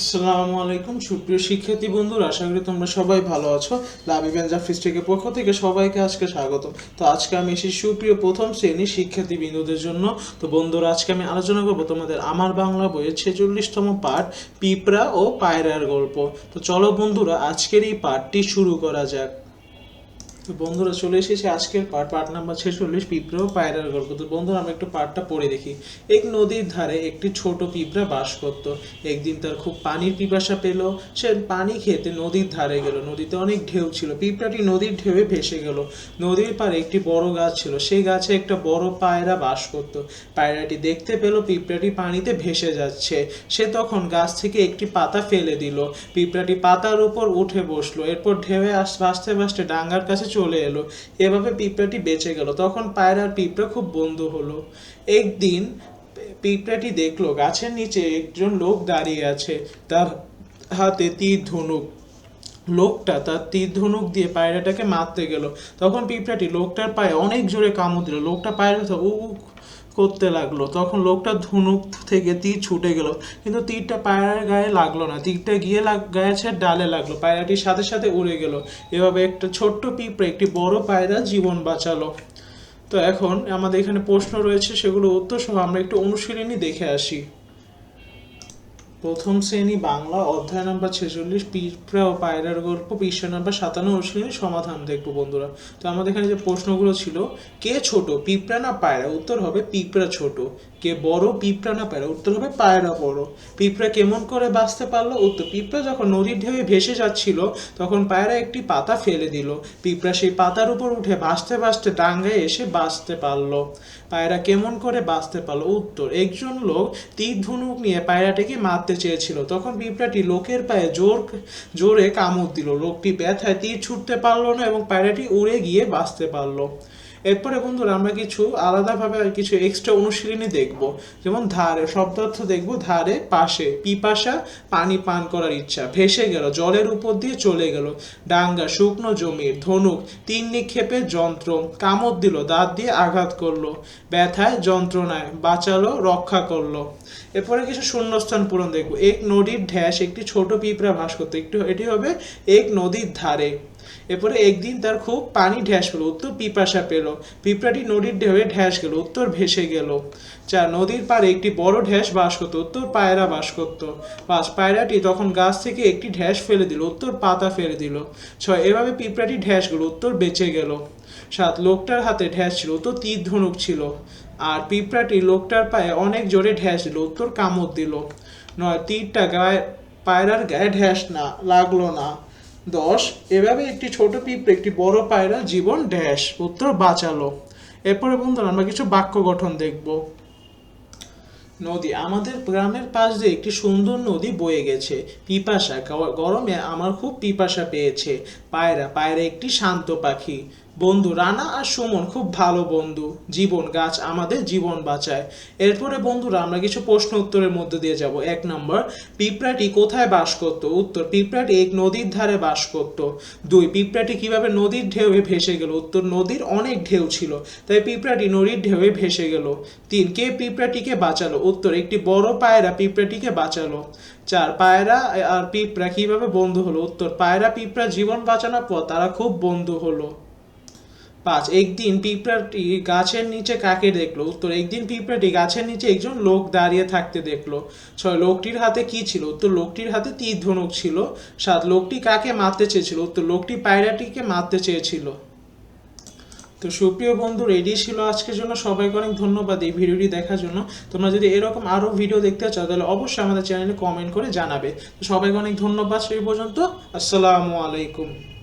আসসালামু আলাইকুম, সুপ্রিয় শিক্ষার্থী বন্ধুরা, আশা করি তোমরা সবাই ভালো আছো। লাভিবেন জাফিস থেকে পক্ষ থেকে সবাইকে আজকে স্বাগত তো আজকে আমি এসে সুপ্রিয় প্রথম শ্রেণি শিক্ষার্থী বিন্দুদের জন্য। তো বন্ধুরা, আজকে আমি আলোচনা করব তোমাদের আমার বাংলা বইয়ের ছেচল্লিশতম পাঠ, পিঁপড়া ও পায়রার গল্প। তো চলো বন্ধুরা, আজকের এই পাঠটি শুরু করা যাক। তো বন্ধুরা চলে এসেছে আজকের পাঠ পাঠ নাম্বার ছেচল্লিশ পিঁপড়া ও পায়রার গল্প তো বন্ধুরা আমরা একটু পাঠটা পড়ে দেখি। এক নদীর ধারে একটি ছোট পিঁপড়া বাস করত। একদিন তার খুব পানির পিপাসা পেল। সে পানি খেতে নদীর ধারে গেল। নদীতে অনেক ঢেউ ছিল। পিঁপড়াটি নদীর ঢেউয়ে ভেসে গেল। নদীর পাড়ে একটি বড় গাছ ছিল। সেই গাছে একটা বড় পায়রা বাস করত। পায়রাটি দেখতে পেল পিঁপড়াটি পানিতে ভেসে যাচ্ছে। সে তখন গাছ থেকে একটি পাতা ফেলে দিল। পিঁপড়াটি পাতার উপর উঠে বসল। এরপর ঢেউয়ে আস ভাসতে ভাসতে ডাঙ্গার কাছে চলে এলো। এভাবে পিঁপড়াটি বেঁচে গেল। তখন পায়রা আর পিঁপড়া খুব বন্ধু হলো। একদিন পিঁপড়াটি দেখল, গাছের নিচে একজন লোক দাঁড়িয়ে আছে। তার হাতে তীর ধনুক। লোকটা তার তীর ধনুক দিয়ে পায়রাটাকে মারতে গেল। তখন পিঁপড়াটি লোকটার পায়ে অনেক জোরে কামড় দিল। লোকটা পায়রা ও উ করতে লাগল। তখন লোকটা ধুনুক থেকে তীর ছুটে গেল। কিন্তু তীরটা পায়রার গায়ে লাগল না। তীরটা গিয়ে গাছের ডালে লাগল। পায়রাটির সাথে সাথে উড়ে গেল। এভাবে একটা ছোট্ট পিঁপড়ে একটি বড় পায়রা জীবন বাঁচালো। তো এখন আমাদের এখানে প্রশ্ন রয়েছে সেগুলো উত্তর সহ আমরা একটু অনুশীলনী দেখে আসি। প্রথম শ্রেণি বাংলা, অধ্যায় নাম্বার ছেচল্লিশ, পিঁপড়া ও পায়রার গল্প, পৃষ্ঠা নাম্বার সাতান্ন, অনুশীলনী সমাধান দেখব বন্ধুরা। তো আমাদের এখানে যে প্রশ্নগুলো ছিল, কে ছোট, পিঁপড়া না পায়রা? উত্তর হবে পিঁপড়া ছোট। কে বড়, পিঁপড়া না পায়রা? উত্তর হবে পায়রা বড়। পিঁপড়া কেমন করে বাঁচতে পারল? উত্তর, পিঁপড়া যখন নদীর ঢেউয়ে ভেসে যাচ্ছিল, তখন পায়রা একটি পাতা ফেলে দিল। পিঁপড়া সেই পাতার উপর উঠে ভাসতে ভাসতে ডাঙ্গায় এসে বাঁচতে পারল। পায়রা কেমন করে বাঁচতে পারল? উত্তর, একজন লোক তীর ধনুক নিয়ে পায়রাটিকে মারতে চেয়েছিল। তখন পিঁপড়াটি লোকের পায়ে জোর, জোরে কামড় দিল। লোকটি ব্যথায় তীর ছুটতে পারল না এবং পায়রাটি উড়ে গিয়ে বাঁচতে পারল। এরপরে বন্ধুরা আমরা কিছু আলাদাভাবে কিছু এক্সট্রা অনুশীলনী দেখব। যেমন ধারে, শব্দার্থ দেখব ধারে, পাশে, পিপাসা, পানি পান করার ইচ্ছা, ভেসে গেল, জলের উপর দিয়ে চলে গেল, ডাঙ্গা, শুকনো জমির, ধনুক, তিন নিক্ষেপে যন্ত্র, কামড় দিল, দাঁত দিয়ে আঘাত করল, ব্যথায় যন্ত্রণায় বাঁচালো, রক্ষা করল। এরপরে কিছু শূন্যস্থান পূরণ দেখব। এক নদীর ঢ্যাস, একটি ছোট পিঁপড়া ভাস করতো, একটু, এটি হবে এক নদীর ধারে। এরপরে একদিন তার খুব পানি ঢ্যাস পেল উত্তর পিপাসা পেল। পিঁপড়াটি নদীর ঢেউয়ে ঢ্যাস গেল, উত্তর ভেসে গেল। চার, নদীর পাড়ে একটি বড় ঢ্যাস বাস করতো, উত্তর পায়রা বাস করতো। পাঁচ, পায়রাটি তখন গাছ থেকে একটি ঢ্যাস ফেলে দিল, উত্তর পাতা ফেলে দিল। ছয়, এভাবে পিঁপড়াটি ঢ্যাস গেল, উত্তর বেঁচে গেল। সাত, লোকটার হাতে ঢ্যাস ছিল, উত্তর তীর ধনুক ছিল। আর পিঁপড়াটি লোকটার পায়ে অনেক জোরে ঢ্যাস দিল, উত্তর কামড় দিল। নয়, তীরটা গায়ে, পায়রার গায়ে ঢ্যাস না, লাগল না। দশ, এভাবে একটি ছোট পিঁপড়ে একটি বড় পায়রা জীবন ড্যাশ, উত্তর বাঁচালো। এরপরে বন্ধুরা, আমরা কিছু বাক্য গঠন দেখব। নদী, আমাদের গ্রামের পাশ দিয়ে একটি সুন্দর নদী বয়ে গেছে। পিপাসা, গরমে আমার খুব পিপাসা পেয়েছে। পায়রা পায়রা একটি শান্ত পাখি। বন্ধু রানা আর সুমন খুব ভালো বন্ধু। জীবন গাছ আমাদের জীবন বাঁচায়। এরপরে বন্ধুরা আমরা কিছু প্রশ্ন উত্তরের মধ্যে দিয়ে যাব। এক নম্বর, পিঁপড়াটি কোথায় বাস করত? উত্তর, পিঁপড়াটি এক নদীর ধারে বাস করত। দুই, পিঁপড়াটি কীভাবে নদীর ঢেউয়ে ভেসে গেল? উত্তর, নদীর অনেক ঢেউ ছিল, তাই পিঁপড়াটি নদীর ঢেউয়ে ভেসে গেল। তিন, কে পিঁপড়াটিকে বাঁচালো? উত্তর, একটি বড় পায়রা পিঁপড়াটিকে বাঁচালো। চার, পায়রা আর পিঁপড়া কীভাবে বন্ধু হলো? উত্তর, পায়রা পিঁপড়া জীবন বাঁচানোর পর তারা খুব বন্ধু হলো। পাঁচ, একদিন পিঁপড়াটি গাছের নিচে কাকে দেখল? উত্তর, একদিন পিঁপড়াটি গাছের নিচে একজন লোক দাঁড়িয়ে থাকতে দেখল। ছয়, লোকটির হাতে কি ছিল? উত্তর, লোকটির হাতে তীর ধনুক ছিল। সাত, লোকটি কাকে মারতে চেয়েছিল? উত্তর, লোকটি পায়রাটিকে মারতে চেয়েছিল। তো সুপ্রিয় বন্ধু রেডি ছিল আজকের জন্য? সবাইকে অনেক ধন্যবাদ এই ভিডিওটি দেখার জন্য। তোমরা যদি এরকম আরও ভিডিও দেখতে চাও, তাহলে অবশ্যই আমাদের চ্যানেলে কমেন্ট করে জানাবে। তো সবাইকে অনেক ধন্যবাদ সেই পর্যন্ত। আসসালামু আলাইকুম।